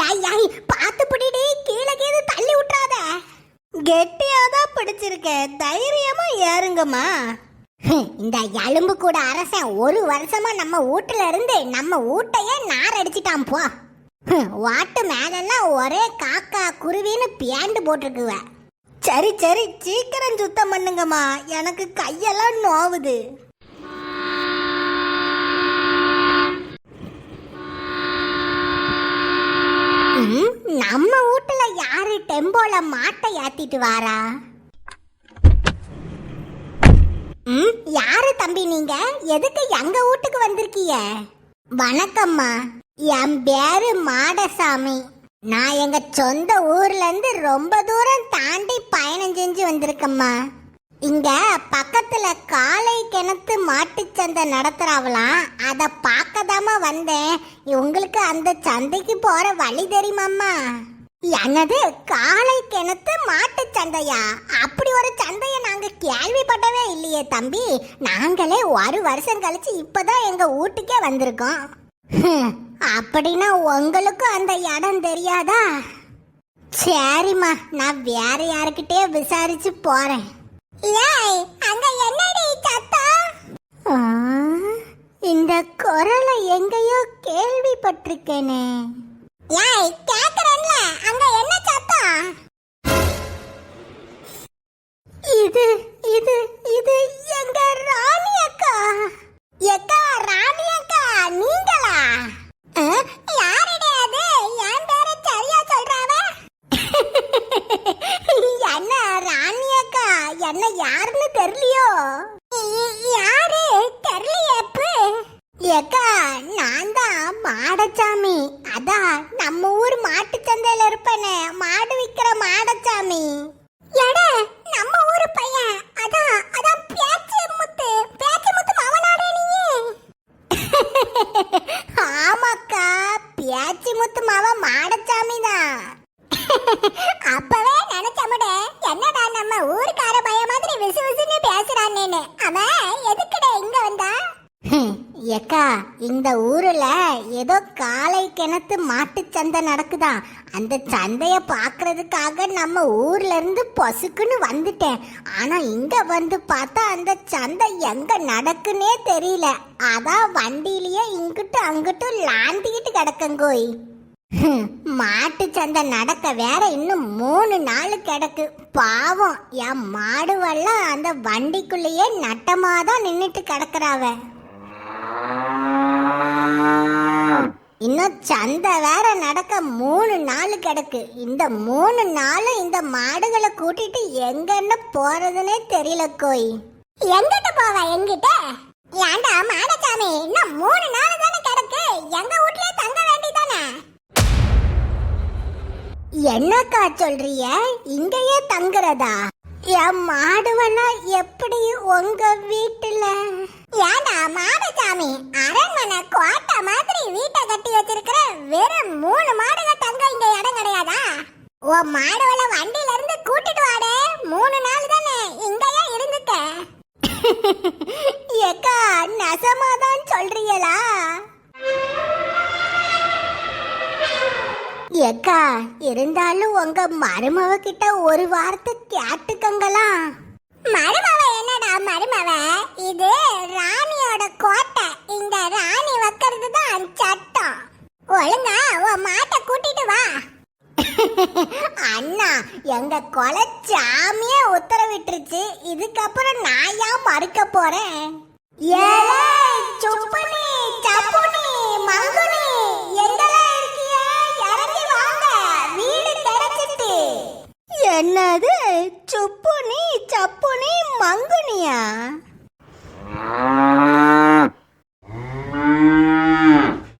யாய் யாய் பார்த்து பிடிடி கீழே கீழே தள்ளி விட்டுறாத. கெட்டியாதான் பிடிச்சிருக்கேன் தைரியமா ஏறுங்கம்மா. இந்த எலும்பு கூட அரசன் ஒரு வருஷமா நம்ம வீட்டுல இருந்து நம்ம வீட்டையே நார் அடிச்சிட்டான் போ வாட்டு மேலெல்லாம் ஒரே காக்கா குருவின்னு பேண்டு போட்டிருக்குவ. சரி சரி சீக்கிரம் சுத்தம் பண்ணுங்கம்மா. எனக்கு கையெல்லாம் நோவுது. நம்ம வீட்டுல யாரு டெம்போல மாட்டை ஏத்திட்டு வாரா? ம் யாரு தம்பி நீங்க? எதுக்கு எங்க வீட்டுக்கு வந்திருக்கீங்க? வணக்கம்மா. என் பேரு மாடசாமி. நான் எங்க சொந்த ஊர்ல இருந்து ரொம்ப தூரம் தாண்டி பயணம் செஞ்சு வந்திருக்கம்மா. இங்க பக்கத்துல காலை கிணத்து மாட்டு சந்தை நடத்துறாவலாம் அத பார்க்கதாம்மா வந்தேன். உங்களுக்கு அந்த சந்தைக்கு போற வழி தெரியுமாம்மா? என்னது காலை கிணத்து மாட்டு சந்தையா? அப்படி ஒரு சந்தையை நாங்க கேள்விப்பட்டவே இல்லையே தம்பி. நாங்களே ஒரு வருஷம் கழிச்சு இப்பதான் எங்க வீட்டுக்கே வந்திருக்கோம். அப்படின்னா உங்களுக்கும் அந்த இடம் தெரியாதா? சரிம்மா நான் வேற யாருக்கிட்டே விசாரிச்சு போறேன். ஏய் அங்க என்னடி சத்தம்? இந்த குரலை எங்கேயோ கேள்விப்பட்டிருக்கேனே. ஏய் கேக்குறேன்ல அங்க என்ன சத்தம்? நம்ம ஊர் மாட்டு சந்தையில இருப்பனே. மாடு விக்கிற மாடச்சாமி. எட நம்ம ஊரு பையன். அதான் அதான் பேச்சு முத்து. பேச்சு முத்து மவனாடே நீ ஆமாக்கா பேச்சு முத்து மாவ மாடச்சாமி தான் அப்பவே நினைச்சமுட என்னடா நம்ம ஊருக்கார பையன் மாதிரி விசு விசுன்னு பேசுறான்னு அவன் எதுக்குடா இங்க வந்தா? ஏக்கா இந்த ஊர்ல ஏதோ காலை கிணத்து மாட்டு சந்தை நடக்குதா? அந்த சந்தைய பாக்குறதுக்காக நம்ம ஊர்ல இருந்து பொசுக்குன்னு வந்துட்டேன். ஆனா இங்க வந்து பார்த்தா அந்த சந்தை எங்க நடக்குன்னே தெரியல. அதான் வண்டியிலயே இங்கிட்டு அங்கிட்டும் லாந்திக்கிட்டு கிடக்கங்கோய் மாட்டு சந்தை நடக்க வேற இன்னும் மூணு நாள் கிடக்கு. பாவம் என் மாடுவெல்லாம் அந்த வண்டிக்குள்ளேயே நட்டமாதான் நின்றுட்டு கிடக்குறாவ. இன்னும் சந்தை வேற நடக்க மூணு நாள் கிடக்கு. இந்த மூணு நாளும் இந்த மாடுகளை கூட்டிட்டு எங்கன்னு போறதுனே தெரியல கோய். எங்கிட்ட போவ எங்கிட்ட? ஏண்டா மாடசாமி இன்னும் மூணு நாள் தானே கிடக்கு. எங்க வீட்லயே தங்க வேண்டிதானே? என்னக்கா சொல்றிய? இங்கேயே தங்குறதா? என் மாடுவனா எப்படி உங்க வீட்டுல? ஏண்டா மாடசாமி? அரண்மனை கோட்டை மாதிரி வீட்டை கட்டி வச்சிருக்கிற வெறும் மூணு மாடுக தங்க இங்க இடம் கிடையாதா? ஓ மாடுவெல்ல வண்டியில இருந்து கூட்டிட்டு வாடே. மூணு நாள் தானே இங்கேயே இருந்துக்க. ஏக்கா நசமாதான் சொல்றீங்களா? ஏக்கா இருந்தாலும் உங்க மருமவ கிட்ட ஒரு வார்த்தை கேட்டுக்கங்களா மருமவ என்னடா மருமவ? இது ராணியோட கோட்டை. இந்த ராணி வைக்கிறது தான் சட்டம். ஒழுங்கா உன் மாட்டை கூட்டிட்டு வா. அண்ணா எங்க கொலை சாமியே உத்தரவிட்டுருச்சு. இதுக்கப்புறம் நான் ஏன் மறுக்க போறேன்? சுப்பனி சப்புனி மங்குனி எங்கெல்லாம் இருக்கிய? இறங்கி வாங்க. வீடு கிடைச்சிட்டு. என்னது? சுப்புனி சப்புனி மங்குனியா?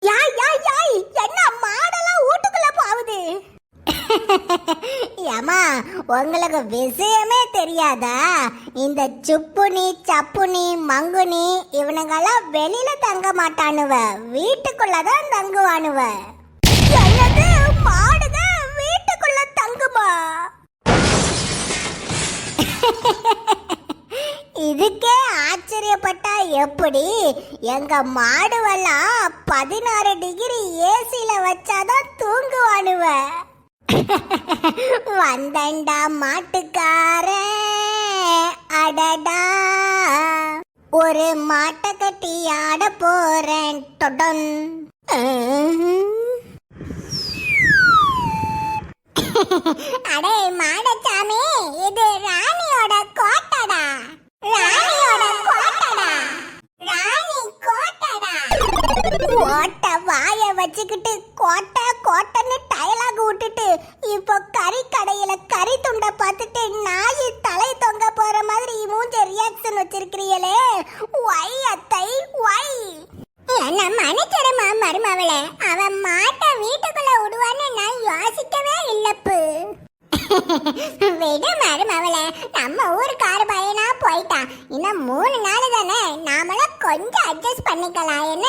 யாய் யாய் யாய் என்ன மாடெல்லாம் வீட்டுக்குள்ள போகுது? ஏமா உங்களுக்கு விஷயமே தெரியாதா? இந்த சுப்புனி சப்புனி மங்குனி இவனுங்கெல்லாம் வெளியில தங்க மாட்டானுவ வீட்டுக்குள்ளதான் தங்குவானுவ. என்னது மாடுக வீட்டுக்குள்ள தங்குமா? இதுக்கே ஆச்சரியப்பட்டா எப்படி? எங்க மாடுவெல்லாம் பதினாறு டிகிரி ஏசில வச்சாதான் தூங்குவானுவ. வந்தண்டா மாட்டுக்காரன். அடடா. ஒரு மாட்டை கட்டி ஆட போறேன். தொடன் அடே மாட மாட்டை வீட்டுக்குள்ள விடுவான்னு நான் யோசிக்கவே இல்லப்பு. விடு மருமவளே நம்ம ஊருக்கார பையனா போயிட்டான். இன்னும் மூணு நாள் தானே நாமளும் கொஞ்சம் அட்ஜஸ்ட் பண்ணிக்கலாம் என்ன?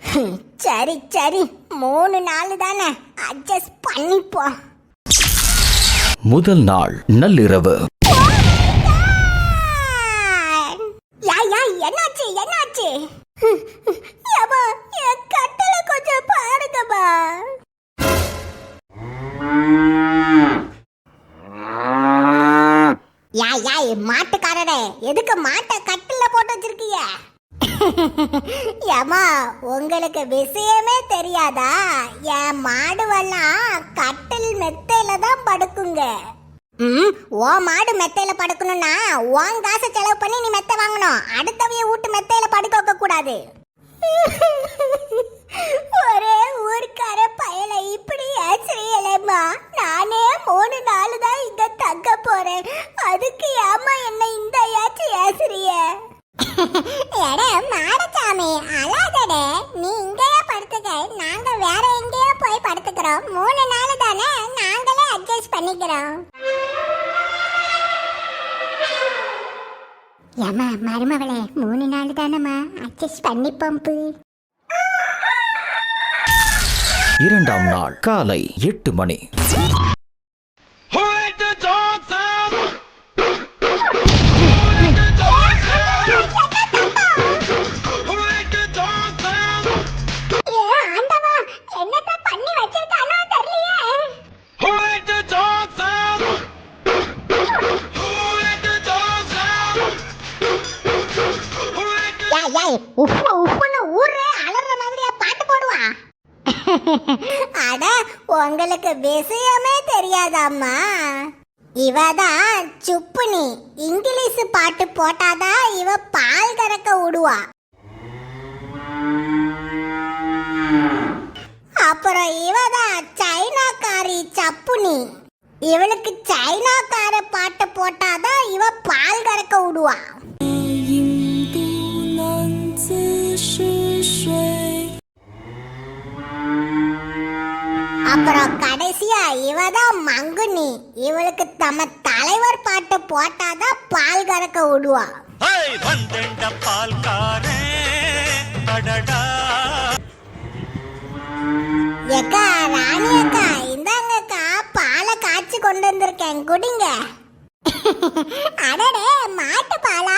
சரி சரி மூணு நாள் தானே அட்ஜஸ்ட் பண்ணிப்போம். முதல் நாள் நள்ளிரவு. என்னாச்சு என்னாச்சு ஏம்மா, என் கட்டில கொஞ்சம் பாருங்கம்மா யா யா மாட்டுக்காரரே எதுக்கு மாட்டை கட்டில போட்டு வச்சிருக்கீங்க ஏமா உங்களுக்கு விஷயமே தெரியாதா? என் மாடுவெல்லாம் கட்டில் மெத்தையில தான் படுக்குங்க. ம். ஓ மாடு மெத்தையில படுக்கணும்னா உன் காசை செலவு பண்ணி நீ மெத்தை வாங்கணும். அடுத்தவைய வீட்டு மெத்தையில படுக்க வைக்க கூடாது. ஒரே ஊருக்கார பயல இப்படி ஏசுறீங்களேம்மா நானே மூணு நாள் தான் இங்க தங்க போறேன். அதுக்கு ஏமா என்ன இந்த ஏச்சு ஏசுறிய எடே மாடசாமி அழாதடே நீ இங்கேயே படுத்துக்க நாங்க வேற எங்கேயோ போய் படுத்துக்கிறோம் மூணு நாள் தானே நாங்களே அட்ஜஸ்ட் பண்ணிக்கிறோம் ஏமா மருமவளே மூணு நாள் தானம்மா அட்ஜஸ்ட் பண்ணி பம்பு இரண்டாம் நாள் காலை எட்டு மணி. விஷயமே தெரியாதாம்மா. இவதான் சுப்புனி. இங்கிலீஷ் பாட்டு போட்டாதான் இவ பால் கறக்க விடுவா. அப்புறம் இவதான் சைனாக்காரி சப்புனி. இவளுக்கு சைனாக்கார பாட்டு போட்டாதான் இவ பால் கறக்க விடுவா. அப்புறம் கடைசியா இவதான் மங்குனி. இவளுக்கு தம்ம தலைவர் பாட்டு போட்டாதான் பால் கறக்க விடுவா. ஏக்கா ராணி அக்கா இந்தாங்கக்கா பாலை காய்ச்சி கொண்டு வந்திருக்கேன் குடிங்க. அடடே மாட்டு பாலா.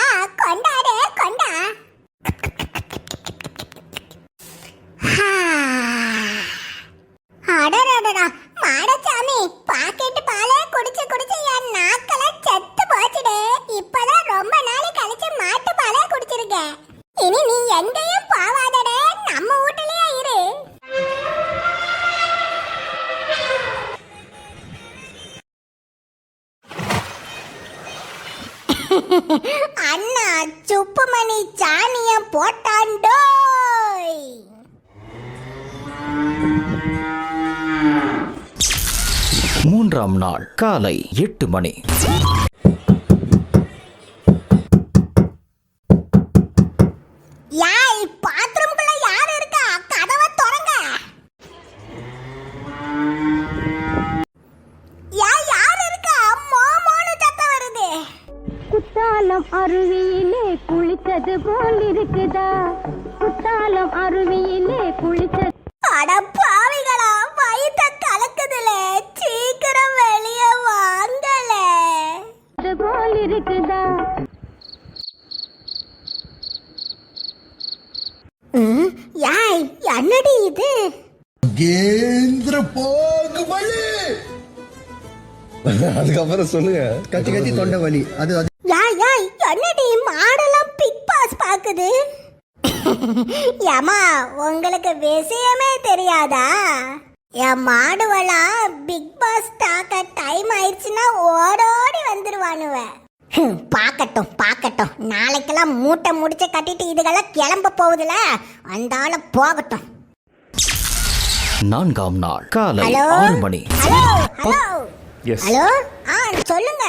அண்ணா சுப்புமணி சாணிய போட்டாண்டோய் மூன்றாம் நாள் காலை எட்டு மணி. என்னடி இது? கேந்திர போகுபடி அதுக்கப்புறம் சொல்லுங்க. கத்தி கத்தி தொண்டை வலி. அது அது. யாய் யாய் என்னடி மாடெல்லாம் பிக் பாஸ் பாக்குது? ஏமா உங்களுக்கு விஷயமே தெரியாதா? என் மாடுவெல்லாம் பிக் பாஸ் தாக்க டைம் ஆயிடுச்சுன்னா ஓடோடி வந்துருவானுவ. பாக்கட்டும் பாக்கட்டும். நாளைக்கெல்லாம் மூட்டை முடிச்சு கட்டிட்டு இதுகெல்லாம் கிளம்ப போகுதுல. அந்த ஆளு போகட்டும். நான்காம் நாள் காலை ஹலோ? ஆறு மணி. ஹலோ? ஹலோ? Yes hello? ஆ சொல்லுங்க.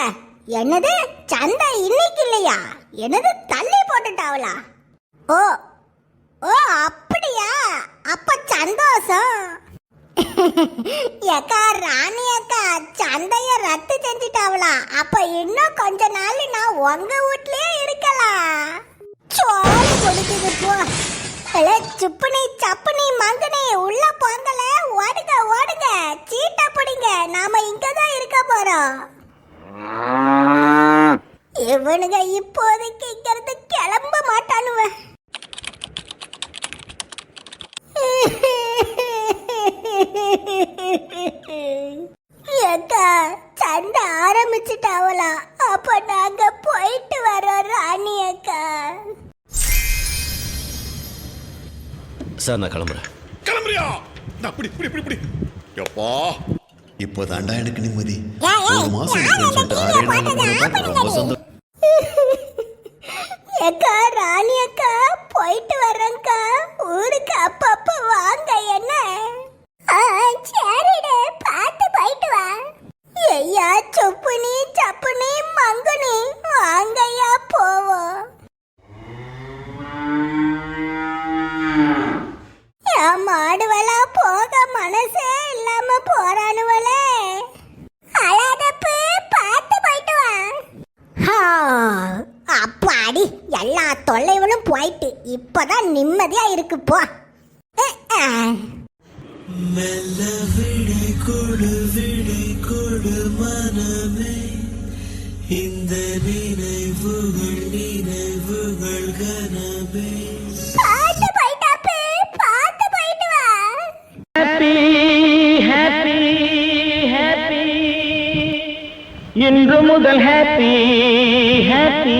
என்னது? சந்தை இன்னைக்கு இல்லையா? என்னது தள்ளி போட்டுட்டாவளா? ஓ ஓ அப்படியா? அப்ப சந்தோஷம். ஏக்கா ராணி அக்கா சந்தைய ரத்து செஞ்சுட்டாவளா? அப்ப இன்னும் கொஞ்ச நாள் நான் உங்க வீட்லயே இருக்கலாம். சோறு கொடுக்குது போ. ஹலோ சுப்புனி சப்புனி மங்குனி உள்ள போங்கல. ஓடுங்க ஓடுங்க. சீட்டா பிடிங்க. நாம இங்க தான் இருக்க போறோம். இவனுங்க இப்போதைக்கு இங்க இருந்து கிளம்ப மாட்டானுவ. ஏக்கா சண்டை ஆரம்பிச்சுட்டாவளா. அப்ப நாங்க போயிட்டு வரோம் ராணி அக்கா. சார் நான் கிளம்புறேன். கிளம்புறியா? நான் இப்படி இப்படி இப்படி எப்பா? இப்போதாண்டா எனக்கு நிம்மதி. ஒரு மாசம் நிம்மதியா இருக்கு போ. அஹ், அஹ். பார்த்து போயிட்டாப்பு பார்த்து போயிட்டு வா. இன்று முதல் ஹாப்பி ஹாப்பி